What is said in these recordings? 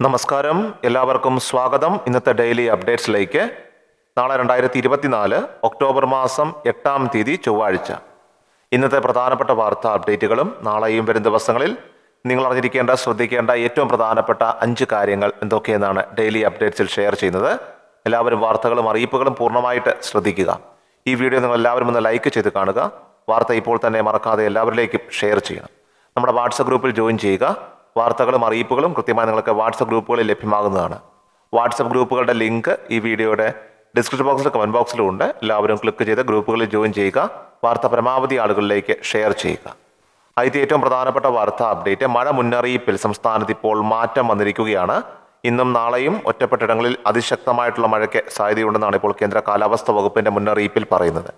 നമസ്കാരം. എല്ലാവർക്കും സ്വാഗതം. ഇന്നത്തെ ഡെയിലി അപ്ഡേറ്റ്സിലേക്ക്. നാളെ രണ്ടായിരത്തി ഇരുപത്തിനാല് ഒക്ടോബർ മാസം എട്ടാം തീയതി ചൊവ്വാഴ്ച. ഇന്നത്തെ പ്രധാനപ്പെട്ട വാർത്താ അപ്ഡേറ്റുകളും നാളെയും വരും ദിവസങ്ങളിൽ നിങ്ങൾ അറിഞ്ഞിരിക്കേണ്ട ശ്രദ്ധിക്കേണ്ട ഏറ്റവും പ്രധാനപ്പെട്ട അഞ്ച് കാര്യങ്ങൾ എന്തൊക്കെയെന്നാണ് ഡെയിലി അപ്ഡേറ്റ്സിൽ ഷെയർ ചെയ്യുന്നത്. എല്ലാവരും വാർത്തകളും അറിയിപ്പുകളും പൂർണമായിട്ട് ശ്രദ്ധിക്കുക. ഈ വീഡിയോ നിങ്ങൾ എല്ലാവരും ഒന്ന് ലൈക്ക് ചെയ്ത് കാണുക. വാർത്ത ഇപ്പോൾ തന്നെ മറക്കാതെ എല്ലാവരിലേക്കും ഷെയർ ചെയ്യണം. നമ്മുടെ വാട്സപ്പ് ഗ്രൂപ്പിൽ ജോയിൻ ചെയ്യുക. വാർത്തകളും അറിയിപ്പുകളും കൃത്യമായി നിങ്ങൾക്ക് വാട്സപ്പ് ഗ്രൂപ്പുകളിൽ ലഭ്യമാകുന്നതാണ്. വാട്സപ്പ് ഗ്രൂപ്പുകളുടെ ലിങ്ക് ഈ വീഡിയോയുടെ ഡിസ്ക്രിപ്ഷൻ ബോക്സിലും കമന്റ് ബോക്സിലും ഉണ്ട്. എല്ലാവരും ക്ലിക്ക് ചെയ്ത് ഗ്രൂപ്പുകളിൽ ജോയിൻ ചെയ്യുക. വാർത്ത പരമാവധി ആളുകളിലേക്ക് ഷെയർ ചെയ്യുക. ആദ്യത്തെ ഏറ്റവും പ്രധാനപ്പെട്ട വാർത്താ അപ്ഡേറ്റ് മഴ മുന്നറിയിപ്പിൽ സംസ്ഥാനത്ത് ഇപ്പോൾ മാറ്റം വന്നിരിക്കുകയാണ്. ഇന്നും നാളെയും ഒറ്റപ്പെട്ടിടങ്ങളിൽ അതിശക്തമായിട്ടുള്ള മഴയ്ക്ക് സാധ്യതയുണ്ടെന്നാണ് ഇപ്പോൾ കേന്ദ്ര കാലാവസ്ഥാ വകുപ്പിന്റെ മുന്നറിയിപ്പിൽ പറയുന്നത്.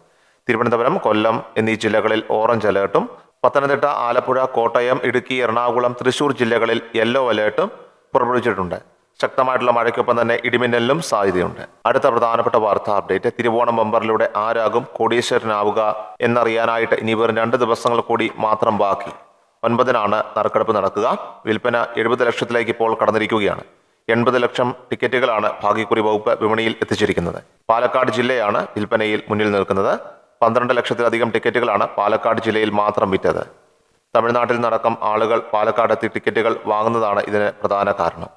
തിരുവനന്തപുരം കൊല്ലം എന്നീ ജില്ലകളിൽ ഓറഞ്ച് അലേർട്ടും പത്തനംതിട്ട ആലപ്പുഴ കോട്ടയം ഇടുക്കി എറണാകുളം തൃശൂർ ജില്ലകളിൽ യെല്ലോ അലേർട്ടും പുറപ്പെടുവിച്ചിട്ടുണ്ട്. ശക്തമായിട്ടുള്ള മഴയ്ക്കൊപ്പം തന്നെ ഇടിമിന്നലിനും സാധ്യതയുണ്ട്. അടുത്ത പ്രധാനപ്പെട്ട വാർത്താ അപ്ഡേറ്റ് തിരുവോണം ബമ്പറിലൂടെ ആരാകും കോടീശ്വരനാവുക എന്നറിയാനായിട്ട് ഇനി വെറും രണ്ട് ദിവസങ്ങൾ കൂടി മാത്രം ബാക്കി. ഒൻപതിനാണ് നറുക്കെടുപ്പ് നടക്കുക. വിൽപ്പന എഴുപത് ലക്ഷത്തിലേക്ക് ഇപ്പോൾ കടന്നിരിക്കുകയാണ്. എൺപത് ലക്ഷം ടിക്കറ്റുകളാണ് ഭാഗ്യക്കുറി വകുപ്പ് വിപണിയിൽ എത്തിച്ചിരിക്കുന്നത്. പാലക്കാട് ജില്ലയാണ് വിൽപ്പനയിൽ മുന്നിൽ നിൽക്കുന്നത്. പന്ത്രണ്ട് ലക്ഷത്തിലധികം ടിക്കറ്റുകളാണ് പാലക്കാട് ജില്ലയിൽ മാത്രം വിറ്റത്. തമിഴ്നാട്ടിൽ നിന്നടക്കം ആളുകൾ പാലക്കാട് എത്തി ടിക്കറ്റുകൾ വാങ്ങുന്നതാണ് ഇതിന് പ്രധാന കാരണം.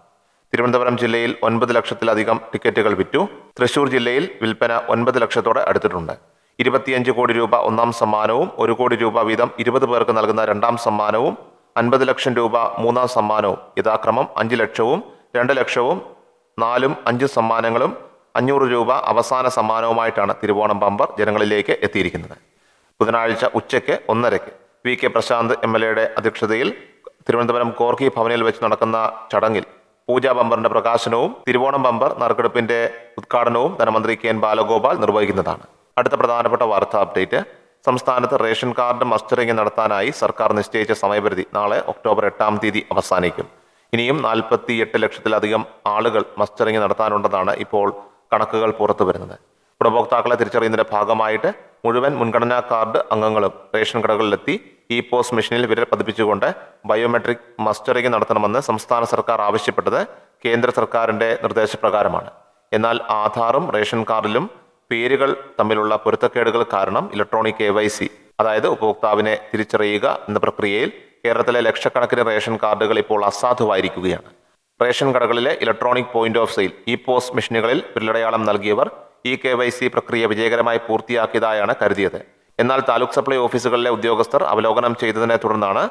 തിരുവനന്തപുരം ജില്ലയിൽ ഒൻപത് ലക്ഷത്തിലധികം ടിക്കറ്റുകൾ വിറ്റു. തൃശൂർ ജില്ലയിൽ വിൽപ്പന ഒൻപത് ലക്ഷത്തോടെ അടുത്തിട്ടുണ്ട്. ഇരുപത്തിയഞ്ച് കോടി രൂപ ഒന്നാം സമ്മാനവും ഒരു കോടി രൂപ വീതം ഇരുപത് പേർക്ക് നൽകുന്ന രണ്ടാം സമ്മാനവും അൻപത് ലക്ഷം രൂപ മൂന്നാം സമ്മാനവും യഥാക്രമം അഞ്ച് ലക്ഷവും രണ്ട് ലക്ഷവും നാലും അഞ്ച് സമ്മാനങ്ങളും അഞ്ഞൂറ് രൂപ അവസാന സമ്മാനവുമായിട്ടാണ് തിരുവോണം ബമ്പർ ജനങ്ങളിലേക്ക് എത്തിയിരിക്കുന്നത്. ബുധനാഴ്ച ഉച്ചയ്ക്ക് ഒന്നരയ്ക്ക് V K Prashanth M L എയുടെ അധ്യക്ഷതയിൽ തിരുവനന്തപുരം കോർക്കി ഭവനിൽ വെച്ച് നടക്കുന്ന ചടങ്ങിൽ പൂജാ ബമ്പറിന്റെ പ്രകാശനവും തിരുവോണം ബമ്പർ നറുക്കെടുപ്പിന്റെ ഉദ്ഘാടനവും ധനമന്ത്രി കെ എൻ ബാലഗോപാൽ നിർവഹിക്കുന്നതാണ്. അടുത്ത പ്രധാനപ്പെട്ട വാർത്താ അപ്ഡേറ്റ്. സംസ്ഥാനത്ത് റേഷൻ കാർഡ് മസ്റ്ററിംഗ് നടത്താനായി സർക്കാർ നിശ്ചയിച്ച സമയപരിധി നാളെ ഒക്ടോബർ എട്ടാം തീയതി അവസാനിക്കും. ഇനിയും നാൽപ്പത്തി എട്ട് ലക്ഷത്തിലധികം ആളുകൾ മസ്റ്ററിംഗ് നടത്താനുണ്ടെന്നാണ് ഇപ്പോൾ കണക്കുകൾ പുറത്തു വരുന്നത്. ഗുണഭോക്താക്കളെ തിരിച്ചറിയുന്നതിന്റെ ഭാഗമായിട്ട് മുഴുവൻ മുൻഗണനാ കാർഡ് അംഗങ്ങളും റേഷൻ കടകളിലെത്തി ഇ പോസ് മെഷീനിൽ വിരൽ പതിപ്പിച്ചുകൊണ്ട് ബയോമെട്രിക് മസ്റ്ററിംഗ് നടത്തണമെന്ന് സംസ്ഥാന സർക്കാർ ആവശ്യപ്പെട്ടത് കേന്ദ്ര സർക്കാരിന്റെ നിർദ്ദേശപ്രകാരമാണ്. എന്നാൽ ആധാറും റേഷൻ കാർഡിലും പേരുകൾ തമ്മിലുള്ള പൊരുത്തക്കേടുകൾ കാരണം ഇലക്ട്രോണിക് കെ വൈ സി അതായത് ഉപഭോക്താവിനെ തിരിച്ചറിയുക എന്ന പ്രക്രിയയിൽ കേരളത്തിലെ ലക്ഷക്കണക്കിന് റേഷൻ കാർഡുകൾ ഇപ്പോൾ അസാധുവായിരിക്കുകയാണ്. Ration കടകളിലെ electronic point of sale e post മെഷീനുകളിൽ വിരലടയാളം നൽകിയവർ ഇ കെ വൈ സി പ്രക്രിയ വിജയകരമായി പൂർത്തിയാക്കിയതായാണ് കരുതിയത്. എന്നാൽ താലൂക്ക് സപ്ലൈ ഓഫീസുകളിലെ ഉദ്യോഗസ്ഥർ അവലോകനം ചെയ്തതിനെ തുടർന്നാണ്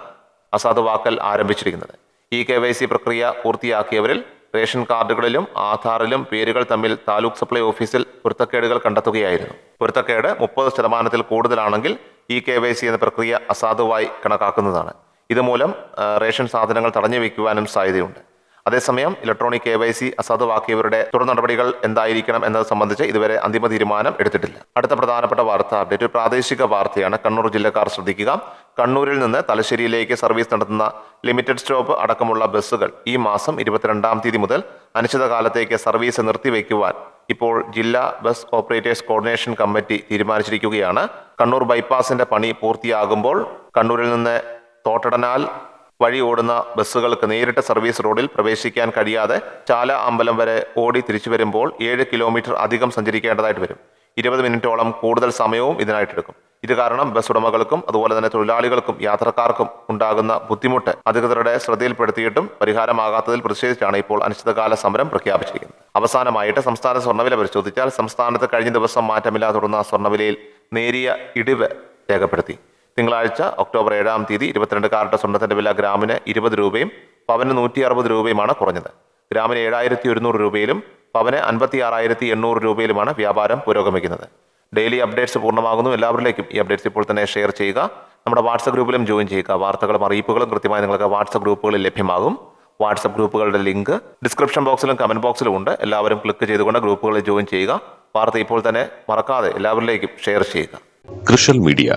അസാധുവാക്കൽ ആരംഭിച്ചിരിക്കുന്നത്. ഇ കെ വൈ സി പ്രക്രിയ പൂർത്തിയാക്കിയവരിൽ റേഷൻ കാർഡുകളിലും ആധാറിലും പേരുകൾ തമ്മിൽ താലൂക്ക് സപ്ലൈ ഓഫീസിൽ പൊരുത്തക്കേടുകൾ കണ്ടെത്തുകയായിരുന്നു. പൊരുത്തക്കേട് മുപ്പത് ശതമാനത്തിൽ കൂടുതലാണെങ്കിൽ ഇ കെ വൈ സി എന്ന പ്രക്രിയ അസാധുവായി കണക്കാക്കുന്നതാണ്. ഇതുമൂലം റേഷൻ സാധനങ്ങൾ തടഞ്ഞു വയ്ക്കുവാനും സാധ്യതയുണ്ട്. അതേസമയം ഇലക്ട്രോണിക് കെ വൈ സി അസാധുവാക്കിയവരുടെ തുടർ നടപടികൾ എന്തായിരിക്കണം എന്നത് സംബന്ധിച്ച് ഇതുവരെ അന്തിമ തീരുമാനം എടുത്തിട്ടില്ല. അടുത്ത പ്രധാനപ്പെട്ട വാർത്ത അപ്ഡേറ്റ് ഒരു പ്രാദേശിക വാർത്തയാണ്. കണ്ണൂർ ജില്ലക്കാർ ശ്രദ്ധിക്കുക. കണ്ണൂരിൽ നിന്ന് തലശ്ശേരിയിലേക്ക് സർവീസ് നടത്തുന്ന ലിമിറ്റഡ് സ്റ്റോപ്പ് അടക്കമുള്ള ബസ്സുകൾ ഈ മാസം ഇരുപത്തിരണ്ടാം തീയതി മുതൽ അനിശ്ചിതകാലത്തേക്ക് സർവീസ് നിർത്തിവെക്കുവാൻ ഇപ്പോൾ ജില്ലാ ബസ് ഓപ്പറേറ്റേഴ്സ് കോർഡിനേഷൻ കമ്മിറ്റി തീരുമാനിച്ചിരിക്കുകയാണ്. കണ്ണൂർ ബൈപ്പാസിന്റെ പണി പൂർത്തിയാകുമ്പോൾ കണ്ണൂരിൽ നിന്ന് തോട്ടടനാൽ വഴി ഓടുന്ന ബസ്സുകൾക്ക് നേരിട്ട് സർവീസ് റോഡിൽ പ്രവേശിക്കാൻ കഴിയാതെ ചാല അമ്പലം വരെ ഓടി തിരിച്ചു വരുമ്പോൾ ഏഴ് കിലോമീറ്റർ അധികം സഞ്ചരിക്കേണ്ടതായിട്ട് വരും. ഇരുപത് മിനിറ്റോളം കൂടുതൽ സമയവും ഇതിനായിട്ടെടുക്കും ഇത് കാരണം ബസ് ഉടമകൾക്കും അതുപോലെ തന്നെ തൊഴിലാളികൾക്കും യാത്രക്കാർക്കും ഉണ്ടാകുന്ന ബുദ്ധിമുട്ട് അധികൃതരുടെ ശ്രദ്ധയിൽപ്പെടുത്തിയിട്ടും പരിഹാരമാകാത്തതിൽ പ്രതിഷേധിച്ചാണ് ഇപ്പോൾ അനിശ്ചിതകാല സമരം പ്രഖ്യാപിച്ചിരിക്കുന്നത്. അവസാനമായിട്ട് സംസ്ഥാന സ്വർണവില പരിശോധിച്ചാൽ സംസ്ഥാനത്ത് കഴിഞ്ഞ ദിവസം മാറ്റമില്ലാതെ തുടർന്ന സ്വർണവിലയിൽ നേരിയ ഇടിവ് രേഖപ്പെടുത്തി. തിങ്കളാഴ്ച ഒക്ടോബർ ഏഴാം തീയതി ഇരുപത്തിരണ്ട് കാരറ്റ് സ്വർണത്തിന്റെ വില ഗ്രാമിന് ഇരുപത് രൂപയും പവന് നൂറ്റി അറുപത് രൂപയുമാണ് കുറഞ്ഞത്. ഗ്രാമിന് ഏഴായിരത്തി ഒരുന്നൂറ് രൂപയിലും പവന് അൻപത്തി ആറായിരത്തി എണ്ണൂറ് രൂപയിലുമാണ് വ്യാപാരം പുരോഗമിക്കുന്നത്. ഡെയിലി അപ്ഡേറ്റ്സ് പൂർണമാകുന്നു. എല്ലാവരിലേക്കും ഈ അപ്ഡേറ്റ്സ് ഇപ്പോൾ തന്നെ ഷെയർ ചെയ്യുക. നമ്മുടെ വാട്സപ്പ് ഗ്രൂപ്പിലും ജോയിൻ ചെയ്യുക. വാർത്തകളും അറിയിപ്പുകളും കൃത്യമായി നിങ്ങൾക്ക് വാട്സപ്പ് ഗ്രൂപ്പുകളിൽ ലഭ്യമാകും. വാട്സപ്പ് ഗ്രൂപ്പുകളുടെ ലിങ്ക് ഡിസ്ക്രിപ്ഷൻ ബോക്സിലും കമന്റ് ബോക്സിലും ഉണ്ട്. എല്ലാവരും ക്ലിക്ക് ചെയ്തുകൊണ്ട് ഗ്രൂപ്പുകളിൽ ജോയിൻ ചെയ്യുക. വാർത്ത ഇപ്പോൾ തന്നെ മറക്കാതെ എല്ലാവരിലേക്കും ഷെയർ ചെയ്യുക. കൃഷൽ മീഡിയ